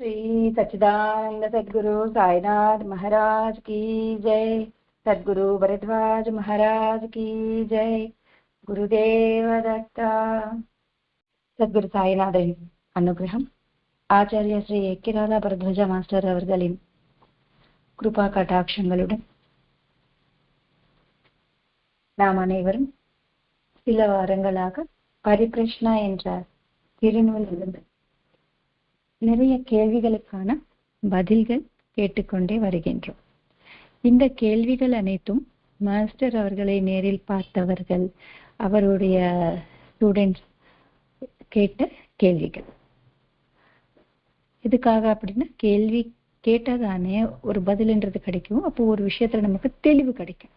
श्री सच्चिदानंद सदगुरु साईनाथ महाराज की जय सदगुरु भरद्वाज महाराज की जय குருதேவ தத்தா சத்குரு சாய்நாதரின் அனுகிரகம் ஆச்சாரிய ஸ்ரீ எக்கிராதா பரத்வஜ மாஸ்டர் அவர்களின் கிருபா கட்டாட்சங்களுடன் நாம் அனைவரும் சில வாரங்களாக பரிகிருஷ்ணா என்ற திருநூலிலிருந்து நிறைய கேள்விகளுக்கான பதில்கள் கேட்டுக்கொண்டே வருகின்றோம். இந்த கேள்விகள் அனைத்தும் மாஸ்டர் அவர்களை நேரில் பார்த்தவர்கள் அவருடைய ஸ்டூடெண்ட்ஸ் கேட்ட கேள்விகள். இதுக்காக அப்படின்னா கேள்வி கேட்டாதானே ஒரு பதில்ன்றது கிடைக்கும். அப்போ ஒரு விஷயத்துல நமக்கு தெளிவு கிடைக்கும்.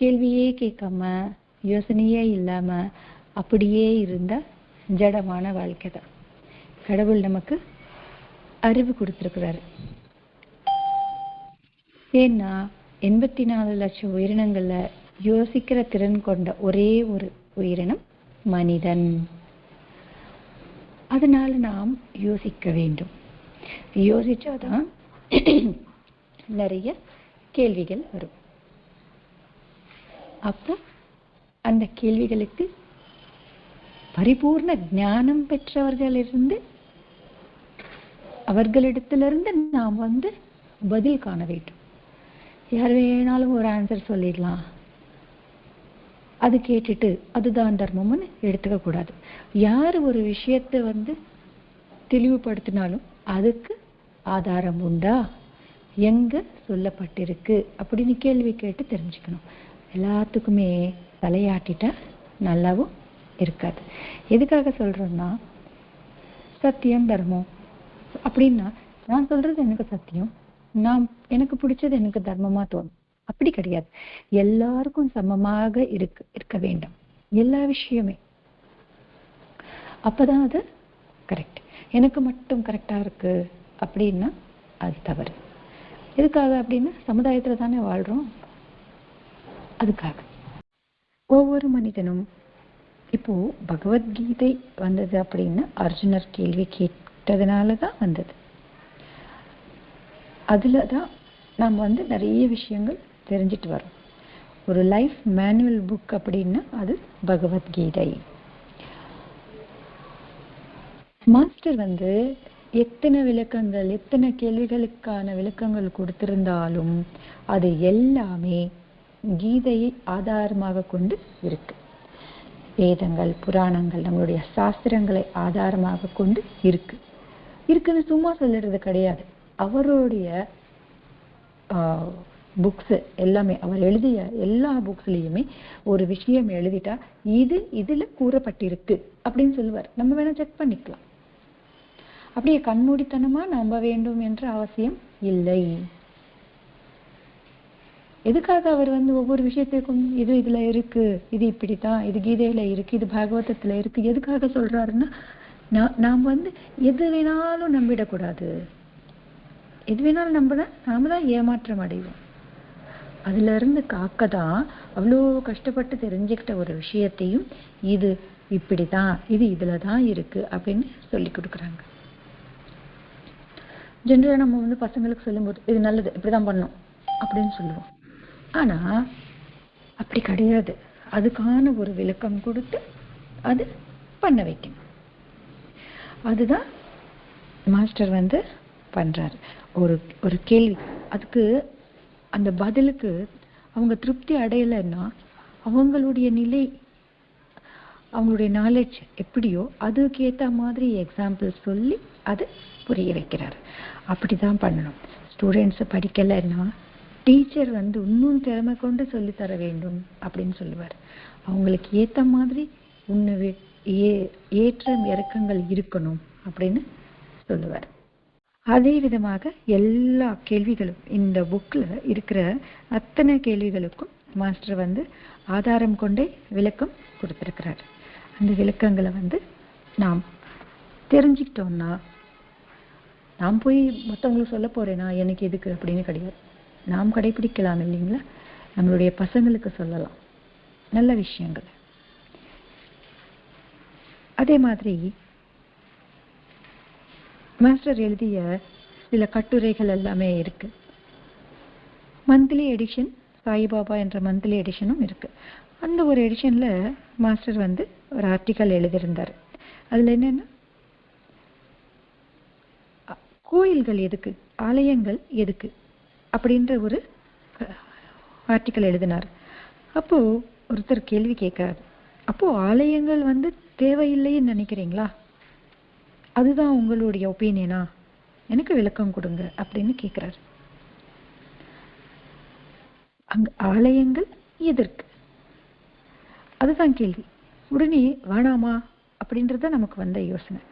கேள்வியே கேட்காம யோசனையே இல்லாம அப்படியே இருந்தா ஜடமான வாழ்க்கை தான். கடவுள் நமக்கு அறிவு கொடுத்துருக்கிறாரு. ஏன்னா எண்பத்தி நாலு லட்சம் உயிரினங்கள்ல யோசிக்கிற திறன் கொண்ட ஒரே ஒரு உயிரினம் மனிதன். அதனால நாம் யோசிக்க வேண்டும். யோசிச்சாதான் நிறைய கேள்விகள் வரும். அப்ப அந்த கேள்விகளுக்கு பரிபூர்ண ஞானம் பெற்றவர்களிருந்து அவர்களிடத்திலிருந்து நாம் வந்து பதில் காண வேண்டும். யார் வேணாலும் ஒரு ஆன்சர் சொல்லிடலாம். அது கேட்டுட்டு அதுதான் தர்மம்னு எடுத்துக்க கூடாது. யார் ஒரு விஷயத்தை வந்து தெளிவுபடுத்தினாலும் அதுக்கு ஆதாரம் உண்டா? எங்க சொல்லப்பட்டிருக்கு? அப்படின்னு கேள்வி கேட்டு தெரிஞ்சுக்கணும். எல்லாத்துக்குமே தலையாட்டிட்டா நல்லாவும் இருக்காது. எதுக்காக சொல்றோம்னா சத்தியம் தர்மம். அப்படின்னா நான் சொல்றது எனக்கு சத்தியம். நான் எனக்கு பிடிச்சது எனக்கு தர்மமா தோணும். அப்படி கிடையாது. எல்லாருக்கும் சமமாக இருக்கு இருக்க வேண்டும். எல்லா விஷயமே. அப்பதான் அது கரெக்ட் எனக்கு மட்டும் கரெக்டா இருக்கு அப்படின்னா அது தவறு. எதுக்காக அப்படின்னா சமுதாயத்துல தானே வாழ்றோம். அதுக்காக. ஒவ்வொரு மனிதனும் இப்போ பகவத்கீதை வந்தது அப்படின்னா அர்ஜுனர் கேள்வி விட்டதுனால தான் வந்தது. அதில் தான் நாம் வந்து நிறைய விஷயங்கள் தெரிஞ்சிட்டு வரோம். ஒரு லைஃப் மேனுவல் புக் அப்படின்னா அது பகவத்கீதை. மாஸ்டர் வந்து எத்தனை விளக்கங்கள் எத்தனை கேள்விகளுக்கான விளக்கங்கள் கொடுத்திருந்தாலும் அது எல்லாமே கீதையை ஆதாரமாக கொண்டு இருக்கு. வேதங்கள் புராணங்கள் நம்மளுடைய சாஸ்திரங்களை ஆதாரமாக கொண்டு இருக்கு. இருக்குன்னு சும்மா சொல்லிடுறது கிடையாது. அவருடைய புக்ஸ் எல்லாமே அவர் எழுதிய எல்லா புக்ஸ்லயுமே ஒரு விஷயம் எழுதிட்டா இது இதுல கூறப்பட்டிருக்கு அப்படின்னு சொல்லுவார். நம்ம வேணா செக் பண்ணிக்கலாம். அப்படியே கண்மூடித்தனமா நம்ப வேண்டும் என்ற அவசியம் இல்லை. எதுக்காக அவர் வந்து ஒவ்வொரு விஷயத்திற்கும் இது இதுல இருக்கு இது இப்படித்தான் இது கீதையில இருக்கு இது பாகவதத்துல இருக்கு எதுக்காக சொல்றாருன்னா நாம் வந்து எது வேணாலும் நம்பிடக்கூடாது. எது வேணாலும் நம்பினா நாம தான் ஏமாற்றம் அடைவோம். அதுல இருந்து காக்க தான் அவ்வளோ கஷ்டப்பட்டு தெரிஞ்சுக்கிட்ட ஒரு விஷயத்தையும் இது இப்படிதான் இது இதுல தான் இருக்கு அப்படின்னு சொல்லி கொடுக்குறாங்க. ஜென்ரலாக நம்ம வந்து பசங்களுக்கு சொல்லும்போது இது நல்லது இப்படி தான் பண்ணும் அப்படின்னு சொல்லுவோம். ஆனால் அப்படி கிடையாது. அதுக்கான ஒரு விளக்கம் கொடுத்து அது பண்ண வைக்கணும். அதுதான் மாஸ்டர் வந்து பண்ணுறாரு ஒரு ஒரு கேள்வி. அதுக்கு அந்த பதிலுக்கு அவங்க திருப்தி அடையலைன்னா அவங்களுடைய நிலை அவங்களுடைய நாலேஜ் எப்படியோ அதுக்கு ஏற்ற மாதிரி எக்ஸாம்பிள் சொல்லி அது புரிய வைக்கிறாரு. அப்படிதான் பண்ணணும். ஸ்டூடெண்ட்ஸை படிக்கலைன்னா டீச்சர் வந்து இன்னும் திறமை கொண்டு சொல்லி தர வேண்டும் அப்படின்னு சொல்லுவார். அவங்களுக்கு ஏற்ற மாதிரி உன்னை ஏ ஏற்ற இறக்கங்கள் இருக்கணும் அப்படின்னு சொல்லுவார். அதே விதமாக எல்லா கேள்விகளும் இந்த புக்ல இருக்கிற அத்தனை கேள்விகளுக்கும் மாஸ்டர் வந்து ஆதாரம் கொண்டே விளக்கம் கொடுத்துருக்கிறார். அந்த விளக்கங்களை வந்து நாம் தெரிஞ்சுக்கிட்டோம்னா நாம் போய் மற்றவங்களுக்கு சொல்ல போறேனா எனக்கு எதுக்கு அப்படின்னு கிடையாது. நாம் கடைபிடிக்கலாம் இல்லைங்களா? நம்மளுடைய பசங்களுக்கு சொல்லலாம். நல்ல விஷயங்கள். அதே மாதிரி மாஸ்டர் எழுதிய சில கட்டுரைகள் எல்லாமே இருக்கு. மந்த்லி எடிஷன் சாய்பாபா என்ற மந்த்லி எடிஷனும் இருக்கு. அந்த ஒரு எடிஷன்ல மாஸ்டர் வந்து ஒரு ஆர்டிக்கல் எழுதியிருந்தார். அதுல என்னன்னா கோயில்கள் எதுக்கு ஆலயங்கள் எதுக்கு அப்படின்ற ஒரு ஆர்டிக்கல் எழுதினார். அப்போ ஒருத்தர் கேள்வி கேட்கிறார். அப்போ ஆலயங்கள் வந்து தேவையில்லைன்னு நினைக்கிறீங்களா? அதுதான் உங்களுடைய ஒப்பீனியனா எனக்கு விளக்கம் கொடுங்க அப்படின்னு கேட்கிறார் அங்க ஆலயங்கள் எதற்கு? அதுதான் கேள்வி. உடனே வேணாமா? அப்படின்றத நமக்கு வந்த யோசனை.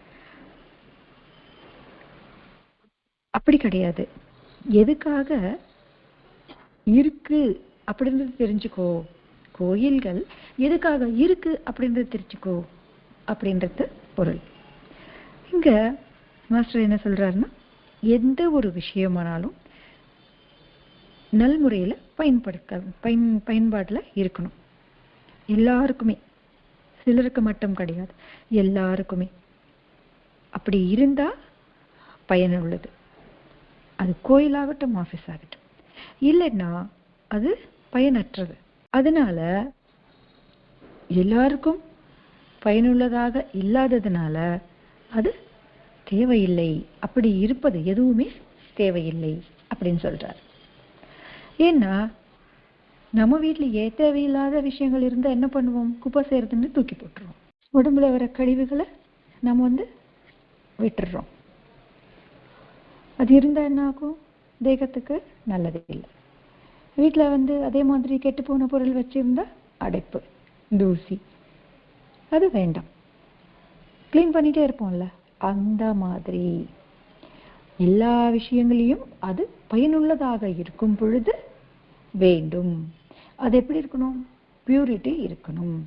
அப்படி கிடையாது. எதுக்காக இருக்கு அப்படின்றது தெரிஞ்சுக்கோ. கோயில்கள் எதுக்காக இருக்கு அப்படின்றது தெரிஞ்சுக்கோ. அப்படின்றது பொருள். இங்க மாஸ்டர் என்ன சொல்றாருன்னா எந்த ஒரு விஷயமானாலும் நல்முறையில பயன்படுத்த பயன் பயன்பாட்டில் இருக்கணும். எல்லாருக்குமே. சிலருக்கு மட்டும் கிடையாது. எல்லாருக்குமே. அப்படி இருந்தால் பயனுள்ளது அது கோயிலாகட்டும் ஆஃபீஸ் ஆகட்டும். இல்லைன்னா அது பயனற்றது. அதனால எல்லாருக்கும் பயனுள்ளதாக இல்லாததுனால அது தேவையில்லை. அப்படி இருப்பது எதுவுமே தேவையில்லை அப்படின்னு சொல்றார். ஏன்னா நம்ம வீட்டிலேயே தேவையில்லாத விஷயங்கள் இருந்தால் என்ன பண்ணுவோம்? குப்பை செய்யறதுன்னு தூக்கி போட்டுருவோம். உடம்புல வர கழிவுகளை நம்ம வந்து விட்டுடுறோம் அது இருந்தால் என்ன ஆகும்? தேகத்துக்கு நல்லது இல்லை. வீட்டில் வந்து அதே மாதிரி கெட்டு போன பொருள் வச்சிருந்தா அடைப்பு தூசி. அது வேண்டாம். க்ளீன் பண்ணிட்டே இருப்போம்ல அந்த மாதிரி. எல்லா விஷயங்களையும் அது பயனுள்ளதாக இருக்கும் பொழுது வேண்டும். அது எப்படி இருக்கணும்? பியூரிட்டி இருக்கணும்.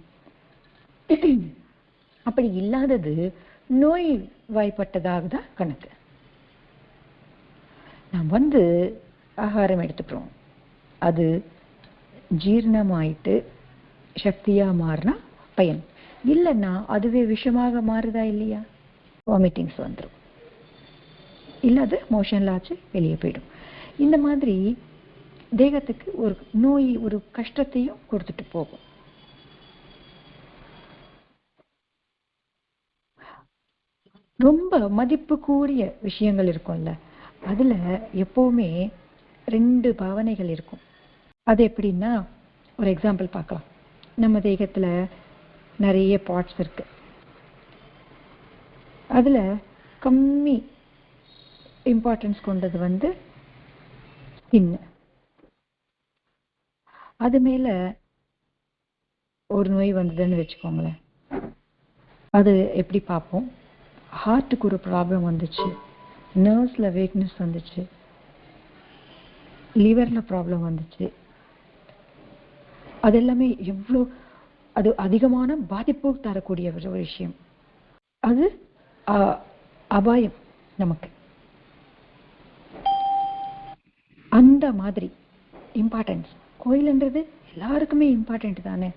அப்படி இல்லாதது நோய் வாய்ப்பட்டதாக தான் கணக்கு. நாம் வந்து ஆகாரம் எடுத்துக்கிறோம். அது ஜீரணமாயிட்டு சக்தியாக மாறினா பயன். இல்லைன்னா அதுவே விஷமாக மாறுதா இல்லையா? வாமிட்டிங்ஸ் வந்துடும் இல்லை அது மோஷன்ல ஆச்சு வெளியே போயிடும். இந்த மாதிரி தேகத்துக்கு ஒரு நோய் ஒரு கஷ்டத்தையும் கொடுத்துட்டு போகும். ரொம்ப மதிப்பு கூடிய விஷயங்கள் இருக்கும்ல. அதுல எப்பவுமே ரெண்டு பாவனைகள் இருக்கும். அது எப்படின்னா ஒரு எக்ஸாம்பிள் பார்க்கலாம். நம்ம தேகத்துல நிறைய பார்ட்ஸ் இருக்கு. அதுல கம்மி இம்பார்ட்டன்ஸ் கொண்டது வந்து ஸ்கின் அது மேல ஒரு நோய் வந்ததுன்னு வச்சுக்கோங்களேன். அது எப்படி பார்ப்போம்? ஹார்ட்டுக்கு ஒரு ப்ராப்ளம் வந்துச்சு. நர்வ்ஸில் வீக்னஸ் வந்துச்சு. லிவரில் ப்ராப்ளம் வந்துச்சு. அது எல்லாமே எவ்வளோ அது அதிகமான பாதிப்பு தரக்கூடிய ஒரு விஷயம். அது அபாயம் நமக்கு. அந்த மாதிரி இம்பார்ட்டன்ஸ் கோயில்ன்றது எல்லாருக்குமே இம்பார்ட்டன்ட் தானே?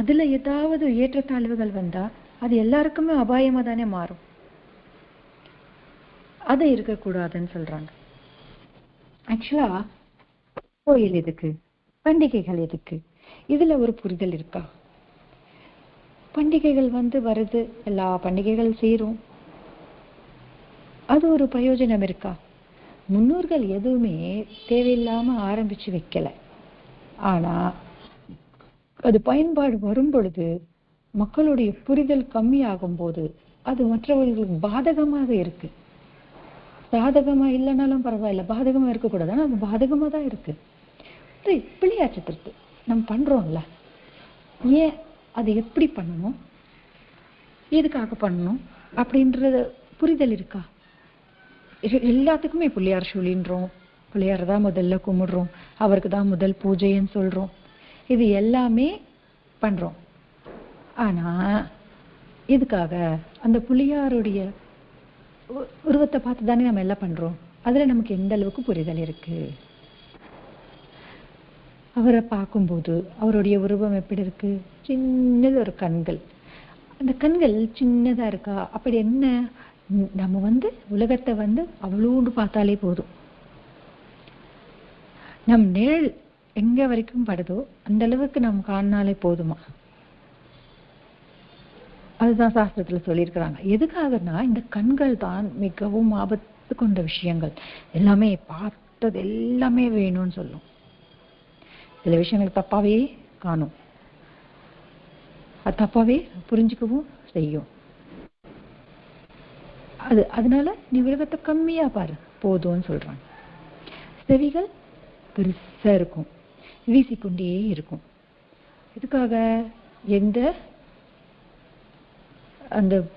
அதில் ஏதாவது ஏற்றத்தாழ்வுகள் வந்தால் அது எல்லாருக்குமே அபாயமாக தானே மாறும். அது இருக்கக்கூடாதுன்னு சொல்கிறாங்க ஆக்சுவலா கோயில் எதுக்கு? பண்டிகைகள் எதுக்கு? இதில் ஒரு புரிதல் இருக்கா? பண்டிகைகள் வந்து வருது. எல்லா பண்டிகைகள் சேரும். அது ஒரு பிரயோஜனம் இருக்கா? முன்னோர்கள் எதுவுமே தேவையில்லாம ஆரம்பிச்சு வைக்கல. ஆனா அது பயன்பாடு வரும் பொழுது மக்களுடைய புரிதல் கம்மியாகும் போது அது மற்றவர்களுக்கு பாதகமாக இருக்கு. சாதகமா இல்லைனாலும் பரவாயில்ல பாதகமா இருக்கக்கூடாது. அது பாதகமா தான் இருக்கு இது நம்ம பண்றோம்ல. ஏன் அது எப்படி பண்ணணும்? எதுக்காக பண்ணணும்? அப்படின்றது புரிதல் இருக்கா? எல்லாத்துக்குமே பிள்ளையார் சொல்லின்றோம். பிள்ளையார் தான் முதல்ல கும்பிடுறோம். அவருக்கு தான் முதல் பூஜைன்னு சொல்கிறோம் இது எல்லாமே பண்ணுறோம் ஆனால் எதுக்காக? அந்த புள்ளியாருடைய உ- உருவத்தை பார்த்து தானே நம்ம எல்லாம் பண்ணுறோம் அதில் நமக்கு எந்த அளவுக்கு புரிதல் இருக்குது அவரை பார்க்கும்போது அவருடைய உருவம் எப்படி இருக்கு? சின்னது ஒரு கண்கள். அந்த கண்கள் சின்னதா இருக்கா? அப்படி என்ன? நம்ம வந்து உலகத்தை வந்து அவ்வளோண்டு பார்த்தாலே போதும். நம் நிழல் எங்க வரைக்கும் படுதோ அந்த அளவுக்கு நம்ம காணாலே போதுமா? அதுதான் சாஸ்திரத்துல சொல்லியிருக்கிறாங்க. எதுக்காகனா இந்த கண்கள் தான் மிகவும் ஆபத்து கொண்ட விஷயங்கள். எல்லாமே பார்த்தது எல்லாமே வேணும்னு சொல்லும். சில விஷயங்கள் தப்பாவே காணும். அது தப்பாவே புரிஞ்சுக்கவும் செய்யும். அது அதனால நீ உலகத்தை கம்மியா பாரு. போதும்னு சொல்றாங்க. செவிகள் பெருசா இருக்கும். வீசிக்கொண்டே இருக்கும். இதுக்காக எந்த அந்த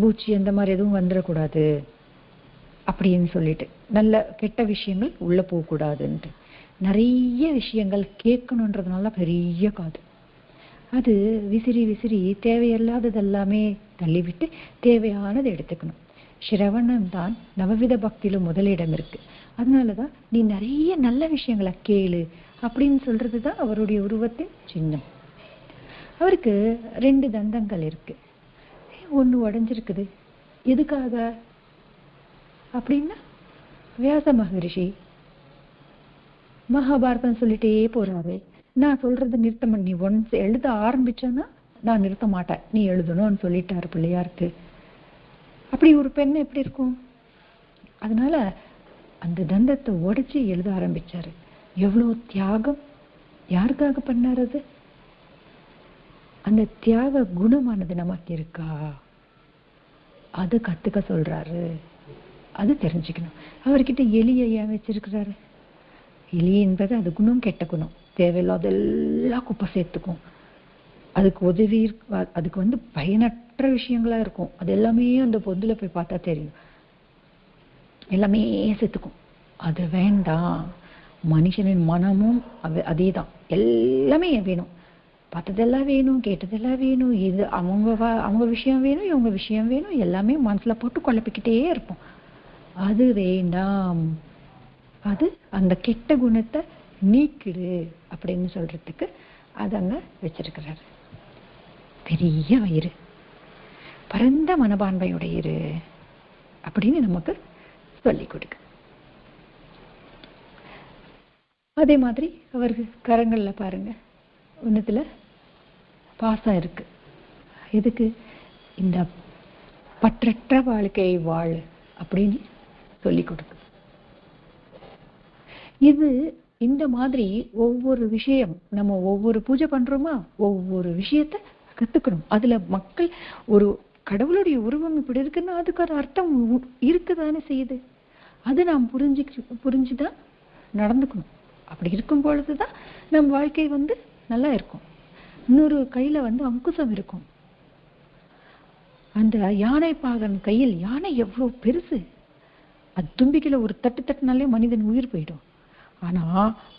பூச்சி அந்த மாதிரி எதுவும் வந்துடக்கூடாது. அப்படின்னு சொல்லிட்டு. நல்ல கெட்ட விஷயங்கள் உள்ள போகக்கூடாதுன்ட்டு. நிறைய விஷயங்கள் கேட்கணுன்றதுனால பெரிய காது. அது விசிறி விசிறி தேவையில்லாதது எல்லாமே தள்ளிவிட்டு தேவையானதை எடுத்துக்கணும். சிரவணம் தான் நவவித பக்தியில முதலிடம் இருக்கு. அதனாலதான் நீ நிறைய நல்ல விஷயங்களை கேளு அப்படின்னு சொல்றது தான் அவருடைய உருவத்தின் சின்னம். அவருக்கு ரெண்டு தந்தங்கள் இருக்கு. ஒன்று உடஞ்சிருக்குது. எதுக்காக? அப்படின்னா வியாச மகரிஷி மகாபாரதம் சொல்லிட்டே போறாரு நான் சொல்றத நிறுத்தம்? நீ ஒன்ஸ் எழுத ஆரம்பிச்சேன்னா நான் நிறுத்த மாட்டேன். நீ எழுதணும்னு சொல்லிட்டாரு பிள்ளையாருக்கு. அப்படி ஒரு பெண் எப்படி இருக்கும்? அதனால அந்த தந்தத்தை உடைச்சு எழுத ஆரம்பிச்சாரு. எவ்வளோ தியாகம்? யாருக்காக பண்ணார் அது? அந்த தியாக குணமானது நமக்கு இருக்கா? அது கத்துக்க சொல்றாரு. அது தெரிஞ்சுக்கணும். அவர்கிட்ட எலியை ஏன் வச்சிருக்கிறாரு? எலி என்பது அது குணம் கெட்ட குணம். தேவையில்லாத எல்லாம் குப்பை சேர்த்துக்கும். அதுக்கு உதவி அதுக்கு வந்து பயனற்ற விஷயங்களா இருக்கும். அது எல்லாமே அந்த பொந்துல போய் பார்த்தா தெரியும். எல்லாமே சேர்த்துக்கும். அது வேண்டாம். மனுஷனின் மனமும் அது தான் எல்லாமே வேணும். பார்த்ததெல்லாம் வேணும் கேட்டதெல்லாம் வேணும். இது அவங்க அவங்க விஷயம் வேணும் இவங்க விஷயம் வேணும். எல்லாமே மனசுல போட்டு குழப்பிக்கிட்டே இருப்போம். அது வேண்டாம். அது அந்த கெட்ட குணத்தை நீக்கிடு அப்படின்னு சொல்றதுக்கு அது அங்க வச்சிருக்கிறாரு. பெரிய வயிறு. பரந்த மனப்பான்மையுடைய இரு அப்படின்னு நமக்கு சொல்லி கொடுக்கு. அதே மாதிரி அவருக்கு கரங்கள்ல பாருங்க. ஒண்ணுத்துல பாசம் இருக்கு. எதுக்கு? இந்த பற்றற்ற வாழ்க்கையை வாழ் அப்படின்னு சொல்லி கொடுக்கு. இது இந்த மாதிரி ஒவ்வொரு விஷயம் நம்ம ஒவ்வொரு பூஜை பண்றோமா? ஒவ்வொரு விஷயத்த கத்துக்கணும். அதுல மக்கள் ஒரு கடவுளுடைய உருவம் இப்படி இருக்குன்னா அதுக்கு ஒரு அர்த்தம் உ- இருக்குதானே செய்யுது? அது நாம் புரிஞ்சு புரிஞ்சுதான் நடந்துக்கணும். அப்படி இருக்கும் பொழுதுதான் நம் வாழ்க்கை வந்து நல்லா இருக்கும். இன்னொரு கையில வந்து அங்குசம் இருக்கும். அந்த யானை பாகன் கையில் யானை எவ்வளவு பெருசு. அது தும்பிக்கையில ஒரு தட்டு தட்டுனாலே மனிதன் உயிர் போயிடும். ஆனா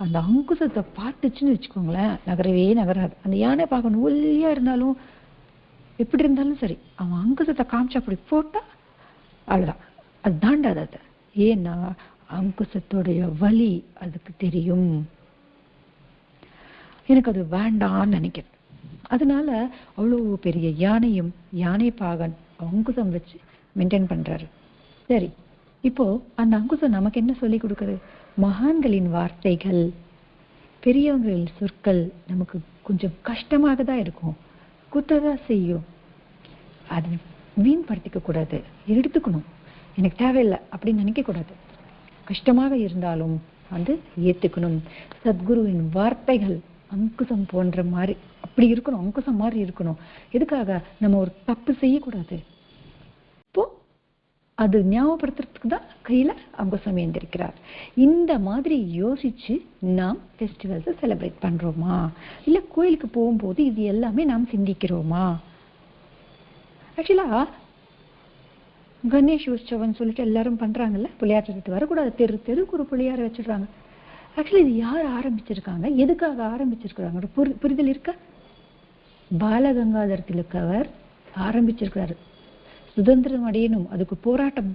அந்த அங்குசத்தை பார்த்துச்சுன்னு வச்சுக்கோங்களேன் நகரவே நகராது. அந்த யானை பாகன் ஒல்லியா இருந்தாலும் எப்படி இருந்தாலும் சரி அவன் அங்குசத்தை காமிச்சு அப்படி போட்டா அவ்வளோதான் அது தாண்டாது அது. ஏன்னா அங்குசத்தோடைய வலி அதுக்கு தெரியும். எனக்கு அது வேண்டாம்னு நினைக்கிறேன். அதனால அவ்வளவு பெரிய யானையும் யானை பாகன் அங்குசம் வச்சு மெயின்டைன் பண்றாரு. சரி இப்போ அந்த அங்குசம் நமக்கு என்ன சொல்லி கொடுக்குது? மகான்களின் வார்த்தைகள் பெரியவங்களின் சொற்கள் நமக்கு கொஞ்சம் கஷ்டமாக தான் இருக்கும். குத்ததான் செய்யும். அது வீண்படுத்திக்க கூடாது. எடுத்துக்கணும். எனக்கு தேவையில்லை அப்படின்னு நினைக்க கூடாது. கஷ்டமாக இருந்தாலும் வந்து ஏத்துக்கணும். சத்குருவின் வார்த்தைகள் அங்குசம் போன்ற மாதிரி அப்படி இருக்கணும் அங்குசம் மாதிரி இருக்கணும். எதுக்காக? நம்ம ஒரு தப்பு செய்யக்கூடாது. இப்போ அது ஞாபகப்படுத்துறதுக்கு தான் கையில் அவங்க சமையந்திருக்கிறார் இந்த மாதிரி யோசிச்சு நாம் ஃபெஸ்டிவல்ஸை செலிப்ரேட் பண்ணுறோமா இல்லை கோயிலுக்கு போகும்போது இது எல்லாமே நாம் சிந்திக்கிறோமா? ஆக்சுவலா கணேஷ் உற்சவம்னு சொல்லிட்டு எல்லாரும் பண்றாங்கல்ல? புளியார் சதுர்த்தி வரக்கூடாது. தெரு தெருக்கு ஒரு புளியார வச்சுடுறாங்க. ஆக்சுவலி இது யார் ஆரம்பிச்சிருக்காங்க? எதுக்காக ஆரம்பிச்சிருக்கிறாங்க? புரி புரிதல் இருக்கா? பாலகங்காதர் திலக்கவர் ஆரம்பிச்சிருக்கிறாரு. சுதந்திரம் அடையணும். அதுக்கு போராட்டம்.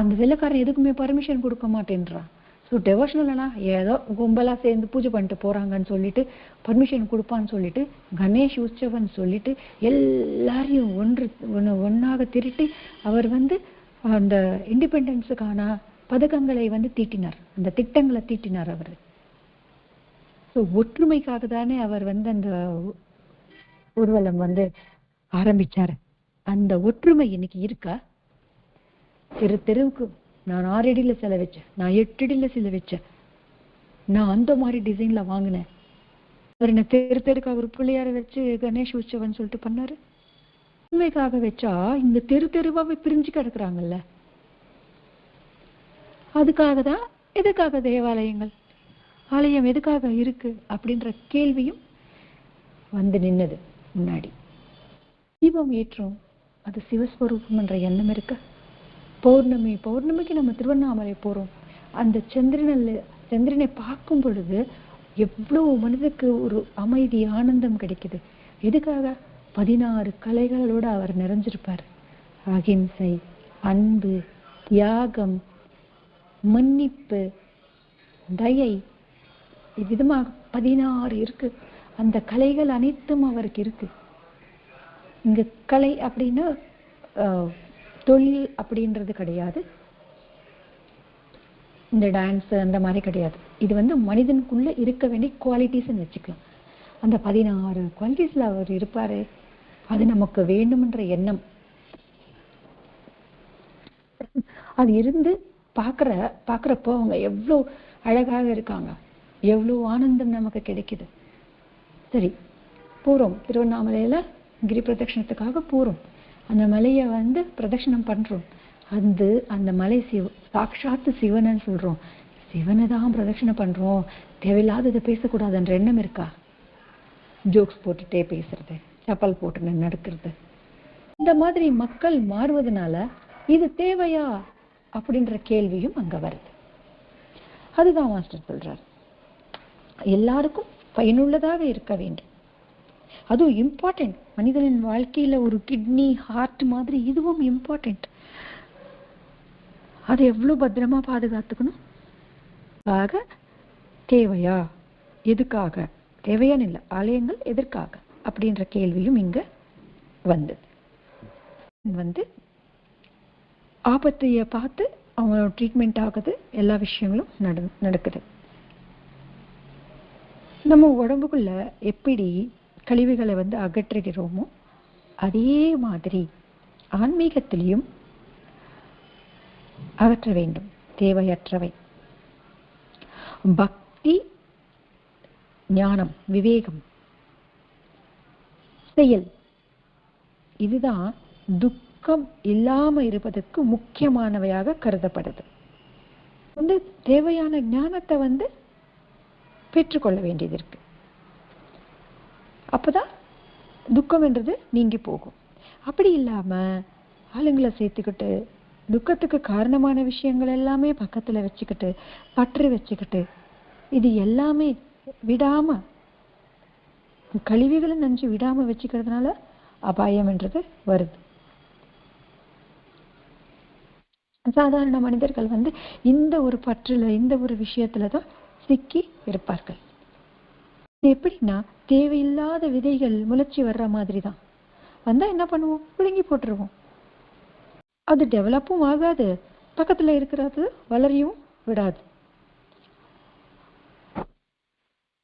அந்த வெள்ளக்காரன் எதுக்குமே பர்மிஷன் கொடுக்க மாட்டேன்றான். ஸோ டெவோஷனல்னா ஏதோ கும்பலாக சேர்ந்து பூஜை பண்ணிட்டு போகிறாங்கன்னு சொல்லிட்டு பர்மிஷன் கொடுப்பான்னு சொல்லிட்டு கணேஷ் உற்சவன் சொல்லிட்டு எல்லாரையும் ஒன்று ஒன்று ஒன்றாக திருட்டி அவர் வந்து அந்த இண்டிபெண்டன்ஸுக்கான பதக்கங்களை வந்து தீட்டினார். அந்த திட்டங்களை தீட்டினார் அவர். ஸோ ஒற்றுமைக்காக தானே அவர் வந்து அந்த ஊர்வலம் வந்து ஆரம்பிச்சார். அந்த ஒற்றுமை இன்னைக்கு இருக்கா? தெரு தெருவுக்கு நான் ஆறடியில் சில சிலை வச்சேன். நான் எட்டு அடியில் சிலை வச்சேன். நான் அந்த மாதிரி டிசைன்ல வாங்கினேன். அவர் என்ன தெரு தெருக்காக ஒரு பிள்ளையார வச்சு கணேஷ் உற்சவன் சொல்லிட்டு பண்ணாரு. உண்மைக்காக வச்சா இந்த தெரு தெருவாவே பிரிஞ்சு கிடக்குறாங்கல்ல. அதுக்காக தான் எதுக்காக தேவாலயங்கள்? ஆலயம் எதுக்காக இருக்கு? அப்படின்ற கேள்வியும் வந்து நின்னது முன்னாடி. தீபம் ஏற்றோம் அது சிவஸ்வரூபம் என்ற எண்ணம் இருக்கு. பௌர்ணமி பௌர்ணமிக்கு நம்ம திருவண்ணாமலை போறோம். அந்த சந்திரனில் சந்திரனை பார்க்கும் பொழுது எவ்வளவு மனதுக்கு ஒரு அமைதி ஆனந்தம் கிடைக்குது. எதுக்காக? பதினாறு கலைகளோடு அவர் நிறைஞ்சிருப்பார். அகிம்சை அன்பு தியாகம் மன்னிப்பு தயை இவ்விதமாக பதினாறு இருக்கு. அந்த கலைகள் அனைத்தும் அவருக்கு இருக்கு. இங்க கலை அப்படின்னா ஆஹ், தொழில் அப்படின்றது கிடையாது. இந்த டான்ஸ் அந்த மாதிரி கிடையாது. இது வந்து மனிதனுக்குள்ள இருக்க வேண்டிய குவாலிட்டிஸ்ன்னு வச்சுக்கலாம். அந்த பதினாறு குவாலிட்டிஸ்ல அவர் இருப்பாரு. அது நமக்கு வேண்டுமென்ற எண்ணம். அது இருந்து பார்க்குற பார்க்குறப்போ அவங்க எவ்வளோ அழகாக இருக்காங்க. எவ்வளோ ஆனந்தம் நமக்கு கிடைக்குது. சரி போகிறோம் திருவண்ணாமலையில கிரி பிரதட்சணத்துக்காக போகிறோம் அந்த மலையை வந்து பிரதட்சணம் பண்ணுறோம் அந்த அந்த மலை சிவ சாட்சாத்து சிவனன்னு சொல்கிறோம் சிவனை தான் பிரதட்சணம் பண்ணுறோம் தேவையில்லாததை பேசக்கூடாதுன்ற எண்ணம் இருக்கா? ஜோக்ஸ் போட்டுட்டே பேசுறது செப்பல் போட்டு நடக்கிறது. இந்த மாதிரி மக்கள் மாறுவதனால இது தேவையா அப்படின்ற கேள்வியும் அங்க வருது. அதுதான் மாஸ்டர் சொல்றார். எல்லாருக்கும் பயனுள்ளதாக இருக்க வேண்டும். அதுவும் இம்பார்ட்டன்ட் மனிதனின் வாழ்க்கையில ஒரு கிட்னி ஹார்ட் மாதிரி இதுவும் இம்பார்ட்டன்ட் அதை எவ்வளவு பத்திரமா பாதுகாத்துக்கணும்? ஆக தேவையா? எதுக்காக? தேவையான்னு இல்லை. ஆலயங்கள் எதற்காக? அப்படின்ற கேள்வியும் இங்க வந்தது வந்து ஆபத்தைய பார்த்து அவங்களோட ட்ரீட்மெண்ட் ஆகுது. எல்லா விஷயங்களும் நட நடக்குது. நம்ம உடம்புக்குள்ள எப்படி கழிவுகளை வந்து அகற்றுகிறோமோ அதே மாதிரி ஆன்மீகத்திலையும் அகற்ற வேண்டும் தேவையற்றவை. பக்தி ஞானம் விவேகம் செயல் இதுதான் துக்கம் இல்லாம இருப்பதற்கு முக்கியமானவையாக கருதப்படுது. வந்து தேவையான ஞானத்தை வந்து பெற்றுக்கொள்ள வேண்டியது இருக்கு. அப்பதான் துக்கம்ன்றது நீங்கி போகும். அப்படி இல்லாம ஆளுங்களை சேர்த்துக்கிட்டு துக்கத்துக்கு காரணமான விஷயங்கள் எல்லாமே பக்கத்துல வச்சுக்கிட்டு பற்று வச்சுக்கிட்டு இது எல்லாமே விடாம கழிவுகளை நஞ்சு விடாம வச்சுக்கிறதுனால அபாயம்ன்றது வருது. சாதாரண மனிதர்கள் வந்து இந்த ஒரு பற்றில் இந்த ஒரு விஷயத்துல தான் சிக்கி இருப்பார்கள். எப்படின்னா தேவையில்லாத விதைகள் முளைச்சி வர்ற மாதிரி தான் வந்தா என்ன பண்ணுவோம்? பிடுங்கி போட்டுருவோம். அது டெவலப்பும் ஆகாது. பக்கத்துல இருக்கிறது வளரையும் விடாது.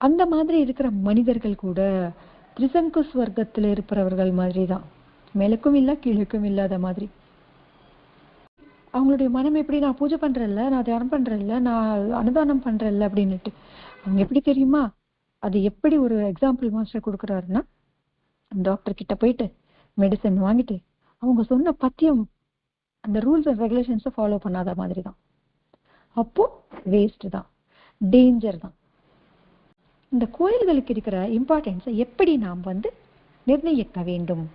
அந்த மாதிரி இருக்கிற மனிதர்கள் கூட திரிசங்கு ஸ்வர்க்கத்துல இருக்கிறவர்கள் மாதிரி தான் மேலுக்கும் இல்ல கீழுக்கும் இல்லாத மாதிரி. அவங்களுடைய மனம் எப்படி நான் பூஜை பண்றேன்ல நான் தியானம் பண்றேன்ல நான் அனுதானம் பண்றேன்ல அப்படின்னுட்டு. அவங்க எப்படி தெரியுமா? அது எப்படி ஒரு எக்ஸாம்பிள் மாஸ்டர் கொடுக்குறாருன்னா டாக்டர் கிட்ட போயிட்டு மெடிசன் வாங்கிட்டு அவங்க சொன்ன பத்தியம் அந்த ரூல்ஸ் அண்ட் ரெகுலேஷன்ஸை ஃபாலோ பண்ணாத மாதிரி தான் அப்போ வேஸ்ட் தான். டேஞ்சர் தான். இந்த கோயில்களுக்கு இருக்கிற இம்பார்ட்டன்ஸை எப்படி நாம் வந்து நிர்ணயிக்க வேண்டும்?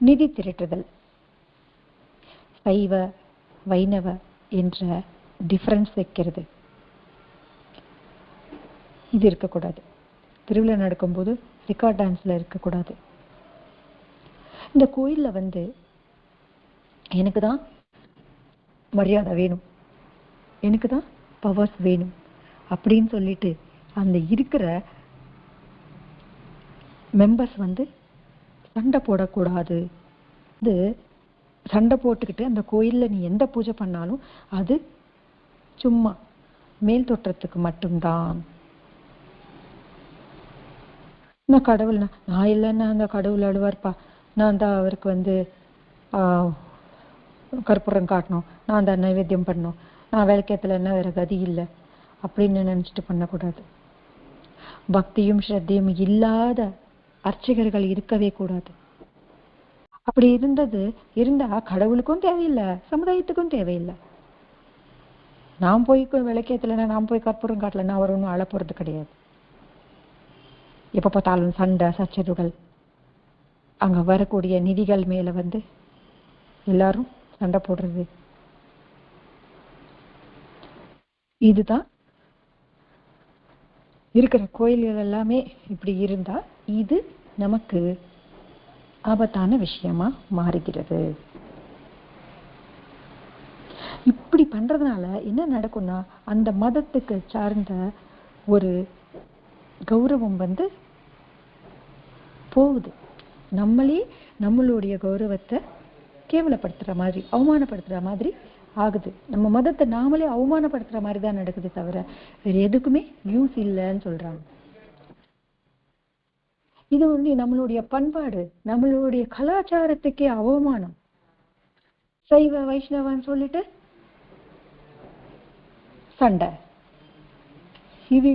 நிதி திரட்டுதல். சைவ வைணவ என்ற டிஃப்ரென்ஸ் வைக்கிறது. இது இருக்கக்கூடாது. திருவிழா நடக்கும்போது ரிகார்ட் டான்ஸில் இருக்கக்கூடாது. இந்த கோயிலில் வந்து எனக்கு தான் மரியாதை வேணும். எனக்கு தான் பவர்ஸ் வேணும் அப்படின்னு சொல்லிட்டு அந்த இருக்கிற மெம்பர்ஸ் வந்து சண்டை போடக்கூடாது. இது சண்டை போட்டுக்கிட்டு அந்த கோயிலில் நீ எந்த பூஜை பண்ணாலும் அது சும்மா மேல் தோற்றத்துக்கு மட்டும்தான். நான் கடவுள் நான் நான் இல்லைன்னா அந்த கடவுள் அழுவார்ப்பா. நான் தான் அவருக்கு வந்து கற்பூரம் காட்டணும். நான் தான் நைவேத்தியம் பண்ணணும். நான் விளக்கேற்றலன்னா வேற கதி இல்லை. அப்படின்னு நினச்சிட்டு பண்ணக்கூடாது. பக்தியும் ஸ்ரத்தையும் இல்லாத அர்ச்சகர்கள் இருக்கவே கூடாது. அப்படி இருந்தது இருந்தா கடவுளுக்கும் தேவையில்லை சமுதாயத்துக்கும் தேவையில்லை. நான் போய் கு- நான் போய் கற்பூரம் காட்டலைன்னா அவர் ஒன்றும் அழப்போறது கிடையாது. எப்ப பார்த்தாலும் சண்டை சச்சரவுகள். அங்க வரக்கூடிய நிதிகள் மேல வந்து எல்லாரும் சண்டை போடுறது. இதுதான் இருக்கிற கோயில்கள் எல்லாமே இப்படி இருந்தா இது நமக்கு ஆபத்தான விஷயமா மாறுகிறது. இப்படி பண்றதுனால என்ன நடக்கும்னா அந்த மதத்துக்கு சார்ந்த ஒரு கௌரவம் வந்து போகுது. நம்மளே நம்மளுடைய கௌரவத்தை கேவலப்படுத்துகிற மாதிரி அவமானப்படுத்துகிற மாதிரி ஆகுது. நம்ம மதத்தை நாமளே அவமானப்படுத்துகிற மாதிரி தான் நடக்குது தவிர வேறு எதுக்குமே யூஸ் இல்லைன்னு சொல்கிறாங்க இது வந்து நம்மளுடைய பண்பாடு நம்மளுடைய கலாச்சாரத்துக்கே அவமானம். சைவ வைஷ்ணவன் சொல்லிட்டு சண்டை. இது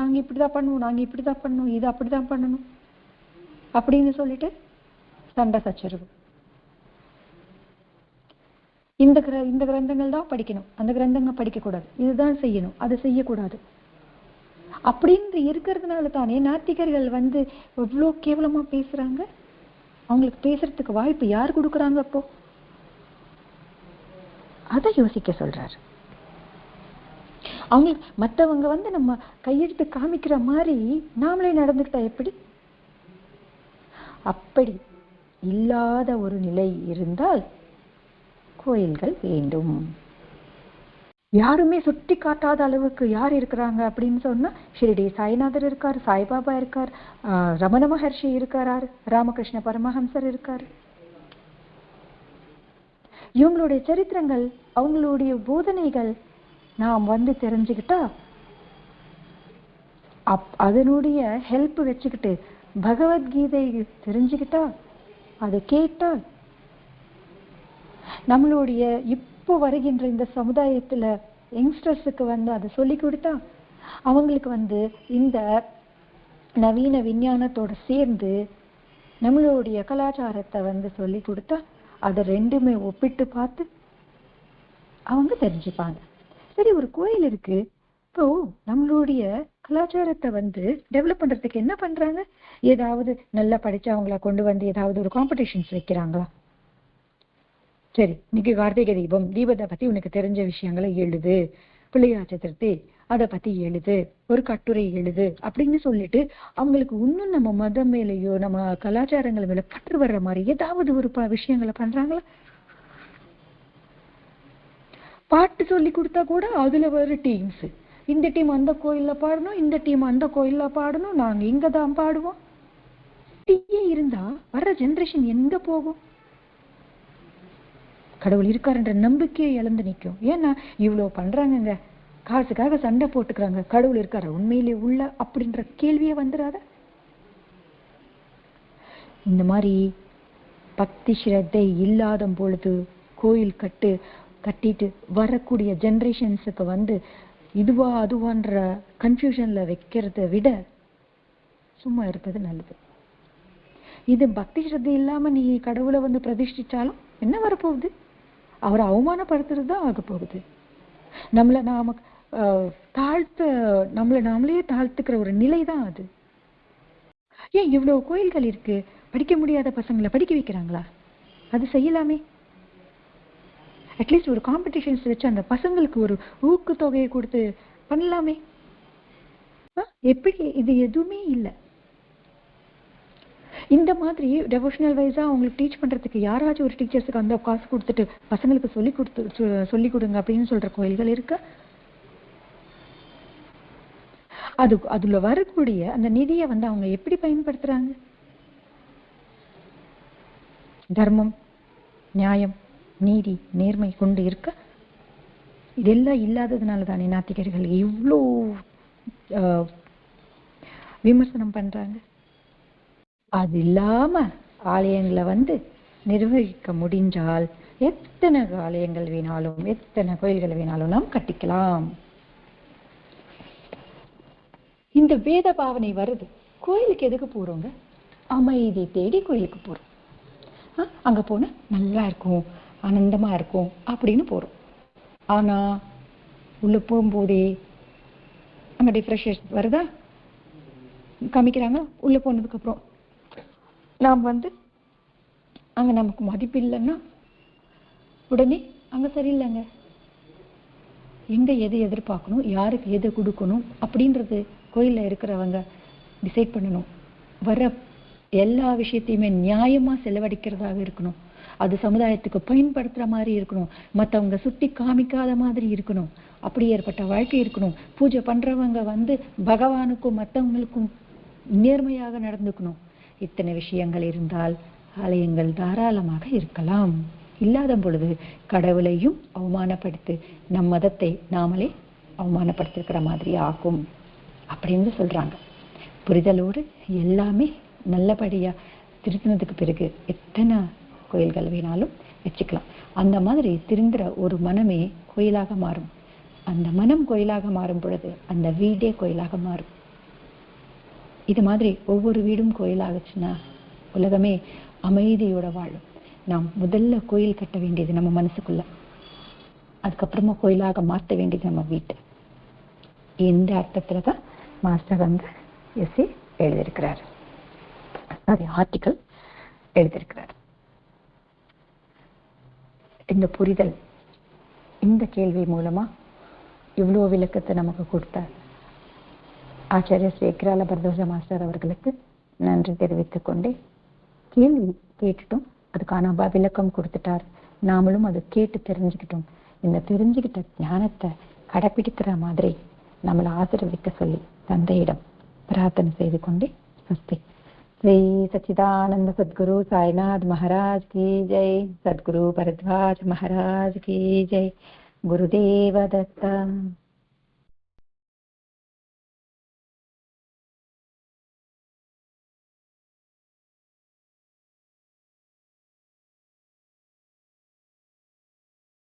நாங்கள் இப்படி தான் இப்படிதான் பண்ணுவோம் இப்படி இப்படிதான் பண்ணுவோம் இது அப்படிதான் பண்ணணும். அப்படின்னு சொல்லிட்டு சண்டை சச்சரவு. இந்த கிர இந்த கிரந்தங்கள் தான் படிக்கணும். அந்த கிரந்தங்கள் படிக்கக்கூடாது. இதுதான் செய்யணும். அதை செய்யக்கூடாது. அப்படின்னு இருக்கிறதுனால தானே நாத்திகர்கள் வந்து எவ்வளோ கேவலமா பேசுறாங்க? அவங்களுக்கு பேசுறதுக்கு வாய்ப்பு யார் கொடுக்குறாங்க அப்போ? அதை யோசிக்க சொல்றாரு. அவங்களுக்கு மற்றவங்க வந்து நம்ம கையெடுத்து காமிக்கிற மாதிரி நாமளே நடந்துக்கிட்டா எப்படி? அப்படி இல்லாத ஒரு நிலை இருந்தால் கோயில்கள் வேண்டும். யாருமே சுட்டி காட்டாத அளவுக்கு யார் இருக்கிறாங்க அப்படின்னு சொன்னா ஷிரடி சாய்நாதர் இருக்கார் சாய்பாபா இருக்கார் ரமண மகர்ஷி இருக்கார் ராமகிருஷ்ண பரமஹம்சர் இருக்கார். இவங்களுடைய சரித்திரங்கள் அவங்களுடைய போதனைகள் நாம் வந்து தெரிஞ்சுக்கிட்டா அப் அதனுடைய ஹெல்ப் வச்சுக்கிட்டு பகவத்கீதை தெரிஞ்சுக்கிட்டா அதை கேட்டால் நம்மளுடைய இப்போ வருகின்ற இந்த சமுதாயத்தில் யங்ஸ்டர்ஸுக்கு வந்து அதை சொல்லி கொடுத்தா அவங்களுக்கு வந்து இந்த நவீன விஞ்ஞானத்தோட சேர்ந்து நம்மளுடைய கலாச்சாரத்தை வந்து சொல்லி கொடுத்தா அதை ரெண்டுமே ஒப்பிட்டு பார்த்து அவங்க தெரிஞ்சுப்பாங்க. சரி ஒரு கோயில் இருக்கு. இப்போ நம்மளுடைய கலாச்சாரத்தை வந்து டெவலப் பண்றதுக்கு என்ன பண்றாங்க? ஏதாவது நல்லா படிச்சவங்கள கொண்டு வந்து ஏதாவது ஒரு காம்படிஷன்ஸ் வைக்கிறாங்களா? சரி இன்னைக்கு கார்த்திகை தீபம் தீபத்தை பத்தி உனக்கு தெரிஞ்ச விஷயங்களை எழுது. பிள்ளையார் சதுர்த்தி அதை பத்தி எழுது. ஒரு கட்டுரை எழுது அப்படின்னு சொல்லிட்டு அவங்களுக்கு இன்னும் நம்ம மதம் மேலேயோ நம்ம கலாச்சாரங்கள் மேல பற்று வர்ற மாதிரி ஏதாவது ஒரு ப விஷயங்களை பண்றாங்களா? பாட்டு சொல்லி கொடுத்தா கூட அதுல வர டீம்ஸ் இந்த டீம் அந்த கோயில்ல பாடணும் இந்த டீம் அந்த கோயில்ல பாடணும் நாங்க இங்கே தான் பாடுவோம். இப்படியே இருந்தா வர்ற ஜெனரேஷன் எங்க போகும்? கடவுள் இருக்காருன்ற நம்பிக்கையை இழந்து நிக்கும் ஏன்னா இவ்வளோ பண்றாங்கங்க. காசுக்காக சண்டை போட்டுக்கிறாங்க. கடவுள் இருக்காரு? உண்மையிலே உள்ள அப்படின்ற கேள்வியே வந்துடாத இந்த மாதிரி பக்தி ஸ்ரத்தை இல்லாத பொழுது கோயில் கட்டு கட்டிட்டு வரக்கூடிய ஜெனரேஷன்ஸுக்கு வந்து இதுவா அதுவான்ற கன்ஃபியூஷனில் வைக்கிறத விட சும்மா இருப்பது நல்லது. இது பக்தி ஸ்ரத்தை இல்லாமல் நீ கடவுளை வந்து பிரதிஷ்டிச்சாலும் என்ன வரப்போகுது? அவரை அவமானப்படுத்துறது தான் ஆக போகுது. நம்மளை நாம தாழ்த்த நம்மளை நாமளே தாழ்த்துக்கிற ஒரு நிலை தான் அது. ஏன் இவ்வளோ கோயில்கள் இருக்கு? படிக்க முடியாத பசங்களை படிக்க வைக்கிறாங்களா? அது செய்யலாமே. அட்லீஸ்ட் ஒரு காம்படிஷன்ஸ் வச்சு அந்த பசங்களுக்கு ஒரு ஊக்கத்தொகையை கொடுத்து பண்ணலாமே. ஆ, எப்படி? இது எதுவுமே இல்லை. இந்த மாதிரி டெவோஷனல் வைஸாக அவங்களுக்கு டீச் பண்ணுறதுக்கு யாராச்சும் ஒரு டீச்சர்ஸுக்கு அந்த காசு கொடுத்துட்டு பசங்களுக்கு சொல்லி கொடுத்து சொல்லி கொடுங்க அப்படின்னு சொல்கிற கோயில்கள் இருக்கு? அது அதில் வரக்கூடிய அந்த நிதியை வந்து அவங்க எப்படி பயன்படுத்துகிறாங்க தர்மம் நியாயம் நீதி நேர்மை கொண்டு இருக்க. இதெல்லாம் இல்லாததுனால தானே நாத்திகர்கள் இவ்வளோ விமர்சனம் பண்றாங்க. அது இல்லாம ஆலயங்களை வந்து நிர்வகிக்க முடிஞ்சால் எத்தனை ஆலயங்கள் வேணாலும் எத்தனை கோயில்கள் வேணாலும் நாம் கட்டிக்கலாம். இந்த வேத பாவனை வருது கோயிலுக்கு எதுக்கு போறோங்க? அமைதி தேடி கோயிலுக்கு போறோம். அங்க போனா நல்லா இருக்கும். ஆனந்தமாக இருக்கும் அப்படின்னு போகிறோம் ஆனால் உள்ளே போகும்போதே அங்கே டிஃப்ரெஷேஷன் வருதா? காமிக்கிறாங்க. உள்ளே போனதுக்கப்புறம் நாம் வந்து அங்கே நமக்கு மதிப்பு இல்லைன்னா உடனே அங்கே சரியில்லைங்க. எங்கே எது எதிர்பார்க்கணும்? யாருக்கு எது கொடுக்கணும்? அப்படின்றது கோயிலில் இருக்கிறவங்க டிசைட் பண்ணணும். வர எல்லா விஷயத்தையுமே நியாயமாக செலவழிக்கிறதாக இருக்கணும். அது சமுதாயத்துக்கு பயன்படுத்துற மாதிரி இருக்கணும். மற்றவங்க சுட்டி காமிக்காத மாதிரி இருக்கணும். அப்படி ஏற்பட்ட வாழ்க்கை இருக்கணும். பூஜை பண்ணுறவங்க வந்து பகவானுக்கும் மற்றவங்களுக்கும் நேர்மையாக நடந்துக்கணும். இத்தனை விஷயங்கள் இருந்தால் ஆலயங்கள் தாராளமாக இருக்கலாம். இல்லாத பொழுது கடவுளையும் அவமானப்படுத்து நம் மதத்தை நாமளே அவமானப்படுத்திருக்கிற மாதிரி ஆகும். அப்படின்னு சொல்றாங்க. புரிதலோடு எல்லாமே நல்லபடியா திருத்தினதுக்கு பிறகு எத்தனை கோயில்கள் வேணாலும் வச்சுக்கலாம். அந்த மாதிரி திருந்துற ஒரு மனமே கோயிலாக மாறும். அந்த மனம் கோயிலாக மாறும் பொழுது அந்த வீடே கோயிலாக மாறும். இது மாதிரி ஒவ்வொரு வீடும் கோயிலாகச்சுன்னா உலகமே அமைதியோட வாழும். நாம் முதல்ல கோயில் கட்ட வேண்டியது நம்ம மனசுக்குள்ள. அதுக்கப்புறமா கோயிலாக மாற்ற வேண்டியது நம்ம வீட்டை. இந்த அர்த்தத்துல தான் மாஸ்டர் வந்து எஸ்ஏ எழுதியிருக்கிறார். சாரி ஆர்டிக்கல் எழுதியிருக்கிறார். இந்த புரிதல் இந்த கேள்வி மூலமா இவ்வளோ விளக்கத்தை நமக்கு கொடுத்தார். ஆச்சாரிய ஸ்ரீ பரதோஷ பரதோஜ மாஸ்டர் அவர்களுக்கு நன்றி தெரிவித்துக் கொண்டே கேள்வி கேட்டுட்டோம். அதுக்கான விளக்கம் கொடுத்துட்டார். நாமளும் அதை கேட்டு தெரிஞ்சுக்கிட்டோம். இந்த தெரிஞ்சுக்கிட்ட ஞானத்தை கடைப்பிடிக்கிற மாதிரி நம்மளை ஆசீர்வதிக்க சொல்லி தந்தையிடம் பிரார்த்தனை செய்து கொண்டே ஸ்வஸ்தி श्री सच्चिदानंद सदगुरु साईनाथ महाराज की जय। सदगुरु भरद्वाज महाराज की जय। गुरुदेव दत्त।